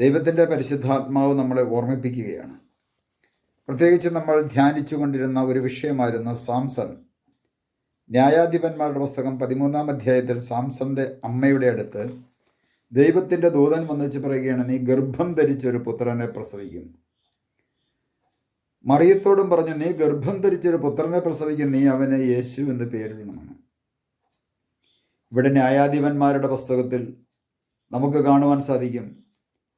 ദൈവത്തിന്റെ പരിശുദ്ധാത്മാവ് നമ്മളെ ഓർമ്മിപ്പിക്കുകയാണ്. പ്രത്യേകിച്ച് നമ്മൾ ധ്യാനിച്ചു കൊണ്ടിരുന്ന ഒരു വിഷയമായിരുന്നു സാംസൺ. ന്യായാധിപന്മാരുടെ പുസ്തകം പതിമൂന്നാം അധ്യായത്തിൽ സാംസന്റെ അമ്മയുടെ അടുത്ത് ദൈവത്തിന്റെ ദൂതൻ വന്നിച്ച് പറയുകയാണ് നീ ഗർഭം ധരിച്ചൊരു പുത്രനെ പ്രസവിക്കും മറിയത്തോടും പറഞ്ഞു നീ ഗർഭം ധരിച്ചൊരു പുത്രനെ പ്രസവിക്കും നീ അവനെ യേശു എന്ന് പേരിടണമെന്ന് ഇവിടെ ന്യായാധിപന്മാരുടെ പുസ്തകത്തിൽ നമുക്ക് കാണുവാൻ സാധിക്കും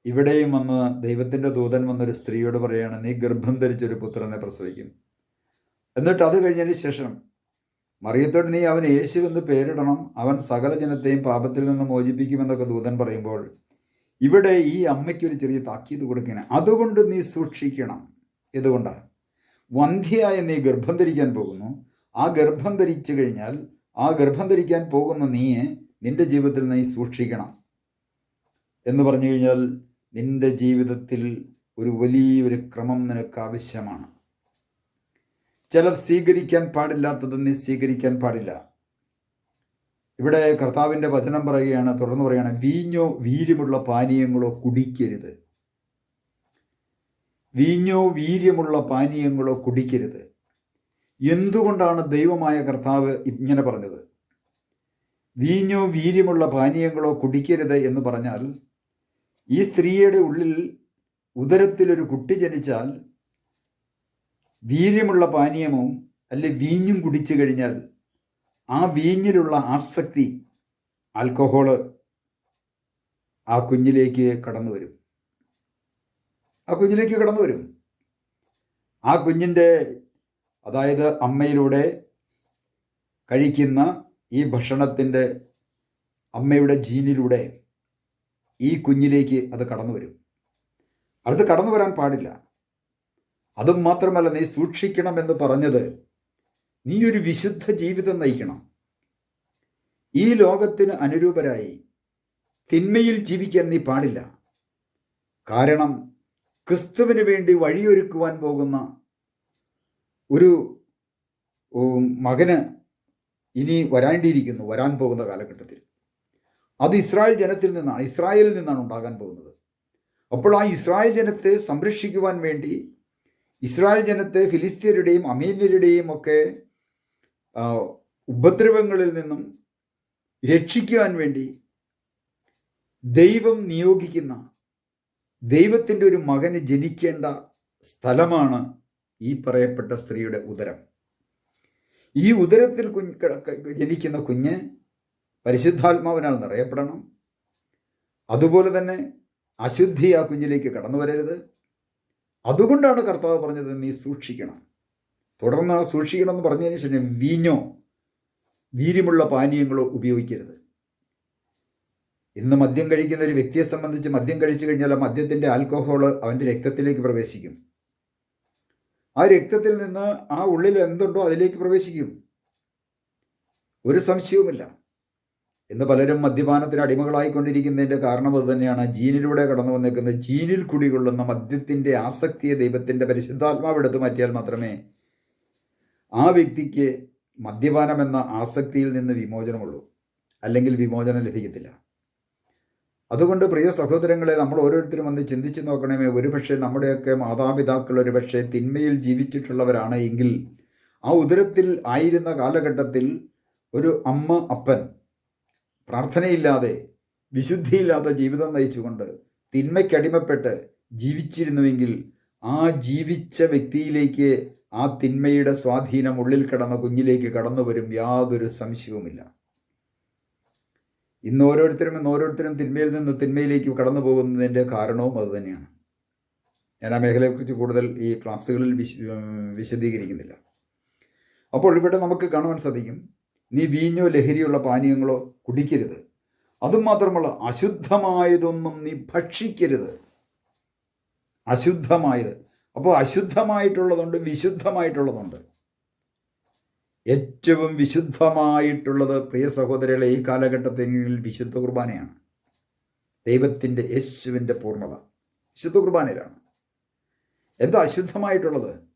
ഇവിടെയും വന്ന് ദൈവത്തിന്റെ ദൂതൻ വന്നൊരു സ്ത്രീയോട് പറയുകയാണ് നീ ഗർഭം ധരിച്ചൊരു പുത്രനെ പ്രസവിക്കും. എന്നിട്ട് അത് കഴിഞ്ഞതിന് ശേഷം മറിയത്തോട് നീ അവൻ യേശു എന്ന് പേരിടണം. അവൻ സകല ജനത്തെയും പാപത്തിൽ നിന്ന് മോചിപ്പിക്കുമെന്നൊക്കെ ദൂതൻ പറയുമ്പോൾ ഇവിടെ ഈ അമ്മയ്ക്കൊരു ചെറിയ താക്കീത് കൊടുക്കണം അതുകൊണ്ട് നീ സൂക്ഷിക്കണം. ഇതുകൊണ്ടാണ് വന്ധ്യയായ നീ ഗർഭം ധരിക്കാൻ പോകുന്നു. ആ ഗർഭം ധരിച്ചു കഴിഞ്ഞാൽ ആ ഗർഭം ധരിക്കാൻ പോകുന്ന നീയെ നിന്റെ ജീവിതത്തിൽ നീ സൂക്ഷിക്കണം എന്ന് പറഞ്ഞു കഴിഞ്ഞാൽ നിന്റെ ജീവിതത്തിൽ ഒരു വലിയൊരു ക്രമം നിനക്ക് ആവശ്യമാണ്. ചിലത് സ്വീകരിക്കാൻ പാടില്ലാത്തത് നീ സ്വീകരിക്കാൻ പാടില്ല. ഇവിടെ കർത്താവിന്റെ വചനം പറയുകയാണ് തുടർന്ന് പറയുകയാണ് വീഞ്ഞോ വീര്യമുള്ള പാനീയങ്ങളോ കുടിക്കരുത്. വീഞ്ഞോ വീര്യമുള്ള പാനീയങ്ങളോ കുടിക്കരുത്. എന്തുകൊണ്ടാണ് ദൈവമായ കർത്താവ് ഇങ്ങനെ പറഞ്ഞത്? വീഞ്ഞോ വീര്യമുള്ള പാനീയങ്ങളോ കുടിക്കരുത് എന്ന് പറഞ്ഞാൽ ഈ സ്ത്രീയുടെ ഉള്ളിൽ ഉദരത്തിലൊരു കുട്ടി ജനിച്ചാൽ വീര്യമുള്ള പാനീയമോ അല്ലെ വീഞ്ഞും കുടിച്ചു കഴിഞ്ഞാൽ ആ വീഞ്ഞിലുള്ള ആസക്തി ആൽക്കഹോൾ ആ കുഞ്ഞിലേക്ക് കടന്നു വരും. ആ കുഞ്ഞിലേക്ക് കടന്നു വരും. ആ കുഞ്ഞിന്റെ അതായത് അമ്മയിലൂടെ കഴിക്കുന്ന ഈ ഭക്ഷണത്തിന്റെ അമ്മയുടെ ജീനിലൂടെ ഈ കുഞ്ഞിലേക്ക് അത് കടന്നു വരും. അടുത്ത് കടന്നു വരാൻ പാടില്ല. അതും മാത്രമല്ല നീ സൂക്ഷിക്കണം എന്ന് പറഞ്ഞത് നീ ഒരു വിശുദ്ധ ജീവിതം നയിക്കണം. ഈ ലോകത്തിന് അനുരൂപരായി തിന്മയിൽ ജീവിക്കാൻ നീ പാടില്ല. കാരണം ക്രിസ്തുവിന് വേണ്ടി വഴിയൊരുക്കുവാൻ പോകുന്ന ഒരു മകന് ഇനി വരാണ്ടിയിരിക്കുന്നു വരാൻ പോകുന്ന കാലഘട്ടത്തിൽ. അത് ഇസ്രായേൽ ജനത്തിൽ നിന്നാണ് ഇസ്രായേലിൽ നിന്നാണ് ഉണ്ടാകാൻ പോകുന്നത്. അപ്പോൾ ആ ഇസ്രായേൽ ജനത്തെ സംരക്ഷിക്കുവാൻ വേണ്ടി ഇസ്രായേൽ ജനത്തെ ഫിലിസ്തീനരുടെയും അമീന്യരുടെയും ഒക്കെ ഉപദ്രവങ്ങളിൽ നിന്നും രക്ഷിക്കുവാൻ വേണ്ടി ദൈവം നിയോഗിക്കുന്ന ദൈവത്തിന്റെ ഒരു മകന് ജനിക്കേണ്ട സ്ഥലമാണ് ഈ പറയപ്പെട്ട സ്ത്രീയുടെ ഉദരം. ഈ ഉദരത്തിൽ കുഞ്ഞ് ജനിക്കുന്ന കുഞ്ഞ് പരിശുദ്ധാത്മാവിനാൽ നിറയപ്പെടണം. അതുപോലെ തന്നെ അശുദ്ധി ആ കുഞ്ഞിലേക്ക് കടന്നു വരരുത്. അതുകൊണ്ടാണ് കർത്താവ് പറഞ്ഞത് നീ സൂക്ഷിക്കണം. തുടർന്ന് സൂക്ഷിക്കണം എന്ന് പറഞ്ഞതിന് ശേഷം വീഞ്ഞോ വീര്യമുള്ള പാനീയങ്ങളോ ഉപയോഗിക്കരുത്. ഇന്ന് മദ്യം കഴിക്കുന്ന ഒരു വ്യക്തിയെ സംബന്ധിച്ച് മദ്യം കഴിച്ചു കഴിഞ്ഞാൽ ആ മദ്യത്തിന്റെ ആൽക്കഹോൾ അവന്റെ രക്തത്തിലേക്ക് പ്രവേശിക്കും. ആ രക്തത്തിൽ നിന്ന് ആ ഉള്ളിൽ എന്തുണ്ടോ അതിലേക്ക് പ്രവേശിക്കും. ഒരു സംശയവുമില്ല. ഇന്ന് പലരും മദ്യപാനത്തിന് അടിമകളായിക്കൊണ്ടിരിക്കുന്നതിന്റെ കാരണം അത് തന്നെയാണ്. ജീനിലൂടെ കടന്നു വന്നേക്കുന്ന ജീനിൽ കുടികൊള്ളുന്ന മദ്യത്തിന്റെ ആസക്തിയെ ദൈവത്തിന്റെ പരിശുദ്ധാത്മാവ് എടുത്തു മാറ്റിയാൽ മാത്രമേ ആ വ്യക്തിക്ക് മദ്യപാനം എന്ന ആസക്തിയിൽ നിന്ന് വിമോചനമുള്ളൂ. അല്ലെങ്കിൽ വിമോചനം ലഭിക്കത്തില്ല. അതുകൊണ്ട് പ്രിയ സഹോദരങ്ങളെ നമ്മൾ ഓരോരുത്തരും വന്ന് ചിന്തിച്ച് നോക്കണമേ ഒരുപക്ഷെ നമ്മുടെയൊക്കെ മാതാപിതാക്കൾ ഒരുപക്ഷെ തിന്മയിൽ ജീവിച്ചിട്ടുള്ളവരാണ് എങ്കിൽ ആ ഉദരത്തിൽ ആയിരുന്ന കാലഘട്ടത്തിൽ ഒരു അമ്മ അപ്പൻ പ്രാർത്ഥനയില്ലാതെ വിശുദ്ധിയില്ലാതെ ജീവിതം നയിച്ചുകൊണ്ട് തിന്മയ്ക്കടിമപ്പെട്ട് ജീവിച്ചിരുന്നുവെങ്കിൽ ആ ജീവിച്ച വ്യക്തിയിലേക്ക് ആ തിന്മയുടെ സ്വാധീനം ഉള്ളിൽ കടന്ന കുഞ്ഞിലേക്ക് കടന്നു വരും യാതൊരു സംശയവുമില്ല. ഇന്ന് ഓരോരുത്തരും ഇന്ന് ഓരോരുത്തരും തിന്മയിൽ നിന്ന് തിന്മയിലേക്ക് കടന്നു പോകുന്നതിന്റെ കാരണവും അതുതന്നെയാണ് ഞാൻ ആ മേഖലയെക്കുറിച്ച് കൂടുതൽ ഈ ക്ലാസ്സുകളിൽ വിശ വിശദീകരിക്കുന്നില്ല. അപ്പോൾ ഇവിടെ നമുക്ക് കാണുവാൻ സാധിക്കും നീ വീഞ്ഞോ ലഹരിയുള്ള പാനീയങ്ങളോ കുടിക്കരുത്. അതും മാത്രമല്ല അശുദ്ധമായതൊന്നും നീ ഭക്ഷിക്കരുത്. അശുദ്ധമായത്. അപ്പോൾ അശുദ്ധമായിട്ടുള്ളതുണ്ട് വിശുദ്ധമായിട്ടുള്ളതുണ്ട്. ഏറ്റവും വിശുദ്ധമായിട്ടുള്ളത് പ്രിയ സഹോദരികളെ ഈ കാലഘട്ടത്തിൽ വിശുദ്ധ കുർബാനയാണ്. ദൈവത്തിന്റെ യേശുവിന്റെ പൂർണത വിശുദ്ധ കുർബാനയിലാണ്. എന്താ അശുദ്ധമായിട്ടുള്ളത്?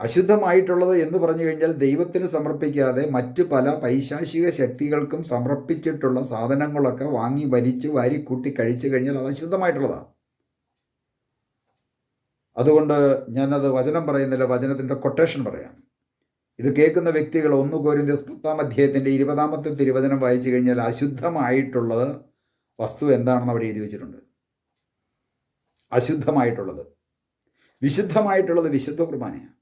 അശുദ്ധമായിട്ടുള്ളത് എന്ന് പറഞ്ഞു കഴിഞ്ഞാൽ ദൈവത്തിന് സമർപ്പിക്കാതെ മറ്റു പല പൈശാചിക ശക്തികൾക്കും സമർപ്പിച്ചിട്ടുള്ള സാധനങ്ങളൊക്കെ വാങ്ങി വലിച്ച് വാരിക്കൂട്ടി കഴിച്ചു കഴിഞ്ഞാൽ അത് അശുദ്ധമായിട്ടുള്ളതാണ്. അതുകൊണ്ട് ഞാനത് വചനം പറയുന്നില്ല വചനത്തിന്റെ കൊട്ടേഷൻ പറയാം. ഇത് കേൾക്കുന്ന വ്യക്തികൾ ഒന്ന് കോരിന്ത്യസ് പത്താം അധ്യായത്തിന്റെ ഇരുപതാമത്തെ തിരുവചനം വായിച്ചു കഴിഞ്ഞാൽ അശുദ്ധമായിട്ടുള്ളത് വസ്തു എന്താണെന്ന് അവിടെ എഴുതി വെച്ചിട്ടുണ്ട്. അശുദ്ധമായിട്ടുള്ളത്. വിശുദ്ധമായിട്ടുള്ളത് വിശുദ്ധ കുർബാനയാണ്.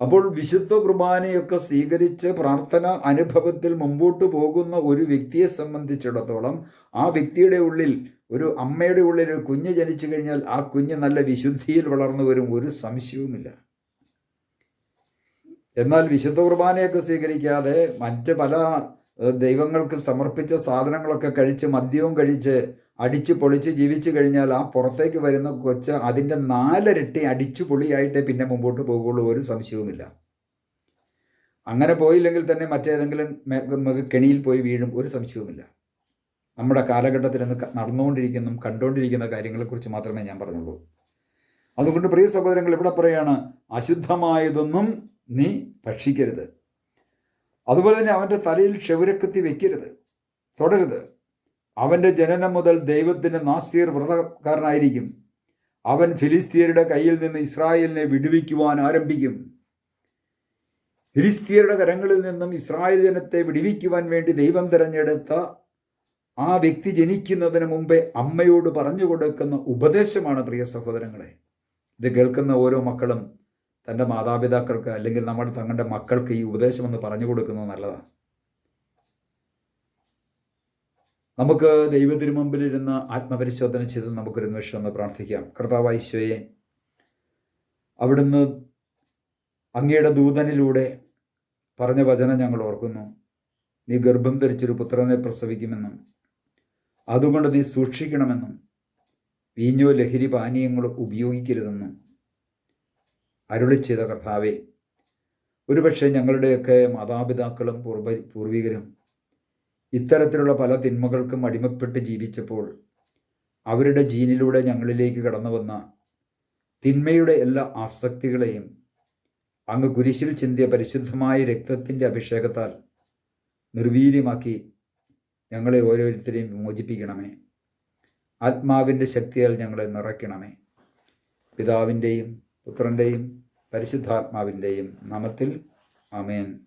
അപ്പോൾ വിശുദ്ധ കുർബാനയൊക്കെ സ്വീകരിച്ച് പ്രാർത്ഥന അനുഭവത്തിൽ മുമ്പോട്ട് പോകുന്ന ഒരു വ്യക്തിയെ സംബന്ധിച്ചിടത്തോളം ആ വ്യക്തിയുടെ ഉള്ളിൽ ഒരു അമ്മയുടെ ഉള്ളിൽ ഒരു കുഞ്ഞ് ജനിച്ചു കഴിഞ്ഞാൽ ആ കുഞ്ഞ് നല്ല വിശുദ്ധിയിൽ വളർന്നു വരും ഒരു സംശയവുമില്ല. എന്നാൽ വിശുദ്ധ കുർബാനയൊക്കെ സ്വീകരിക്കാതെ മറ്റ് പല ദൈവങ്ങൾക്ക് സമർപ്പിച്ച സാധനങ്ങളൊക്കെ കഴിച്ച് മദ്യവും കഴിച്ച് അടിച്ച് പൊളിച്ച് ജീവിച്ചു കഴിഞ്ഞാൽ ആ പുറത്തേക്ക് വരുന്ന കൊച്ച് അതിന്റെ നാലരട്ടി അടിച്ചു പൊളിയായിട്ടേ പിന്നെ മുമ്പോട്ട് പോകുള്ളൂ ഒരു സംശയവുമില്ല. അങ്ങനെ പോയില്ലെങ്കിൽ തന്നെ മറ്റേതെങ്കിലും കെണിയിൽ പോയി വീഴും ഒരു സംശയവുമില്ല. നമ്മുടെ കാലഘട്ടത്തിൽ ഇന്ന് നടന്നുകൊണ്ടിരിക്കുന്ന കണ്ടുകൊണ്ടിരിക്കുന്ന കാര്യങ്ങളെക്കുറിച്ച് മാത്രമേ ഞാൻ പറഞ്ഞുള്ളൂ. അതുകൊണ്ട് പ്രിയ സഹോദരങ്ങൾ ഇവിടെ പറയാണ് അശുദ്ധമായതൊന്നും നീ ഭക്ഷിക്കരുത്. അതുപോലെ തന്നെ അവന്റെ തലയിൽ ക്ഷൗരക്കത്തി വെക്കരുത്. തൊടരുത്. അവന്റെ ജനനം മുതൽ ദൈവത്തിന്റെ നാസ്തീർ വ്രതക്കാരനായിരിക്കും. അവൻ ഫിലിസ്തീയരുടെ കയ്യിൽ നിന്ന് ഇസ്രായേലിനെ വിടുവിക്കുവാൻ ആരംഭിക്കും. ഫിലിസ്തീയരുടെ കരങ്ങളിൽ നിന്നും ഇസ്രായേൽ ജനത്തെ വിടുവിക്കുവാൻ വേണ്ടി ദൈവം തിരഞ്ഞെടുത്ത ആ വ്യക്തി ജനിക്കുന്നതിന് മുമ്പേ അമ്മയോട് പറഞ്ഞു കൊടുക്കുന്ന ഉപദേശമാണ് പ്രിയ സഹോദരങ്ങളെ. ഇത് കേൾക്കുന്ന ഓരോ മക്കളും തന്റെ മാതാപിതാക്കൾക്ക് അല്ലെങ്കിൽ നമ്മുടെ തങ്ങളുടെ മക്കൾക്ക് ഈ ഉപദേശം ഒന്ന് പറഞ്ഞു കൊടുക്കുന്നത് നല്ലതാണ്. നമുക്ക് ദൈവത്തിനു മുമ്പിലിരുന്ന് ആത്മപരിശോധന ചെയ്ത് നമുക്കൊരു നിമിഷം ഒന്ന് പ്രാർത്ഥിക്കാം. കർത്താവ് ഈശോയെ അവിടുന്ന് അങ്ങയുടെ ദൂതനിലൂടെ പറഞ്ഞ വചനം ഞങ്ങൾ ഓർക്കുന്നു. നീ ഗർഭം ധരിച്ചൊരു പുത്രനെ പ്രസവിക്കുമെന്നും അതുകൊണ്ട് നീ സൂക്ഷിക്കണമെന്നും വീഞ്ഞോ ലഹരി പാനീയങ്ങളോ ഉപയോഗിക്കരുതെന്നും അരുളി ചെയ്ത കർത്താവെ ഒരുപക്ഷെ ഞങ്ങളുടെയൊക്കെ മാതാപിതാക്കളും പൂർവ പൂർവികരും ഇത്തരത്തിലുള്ള പല തിന്മകൾക്കും അടിമപ്പെട്ട് ജീവിച്ചപ്പോൾ അവരുടെ ജീനിലൂടെ ഞങ്ങളിലേക്ക് കടന്നു വന്ന തിന്മയുടെ എല്ലാ ആസക്തികളെയും അങ്ങ് കുരിശിൽ ചിന്തിയ പരിശുദ്ധമായ രക്തത്തിന്റെ അഭിഷേകത്താൽ നിർവീര്യമാക്കി ഞങ്ങളെ ഓരോരുത്തരെയും വിമോചിപ്പിക്കണമേ. ആത്മാവിന്റെ ശക്തിയാൽ ഞങ്ങളെ നിറയ്ക്കണമേ. പിതാവിന്റെയും പുത്രന്റെയും പരിശുദ്ധാത്മാവിന്റെയും നാമത്തിൽ ആമേൻ.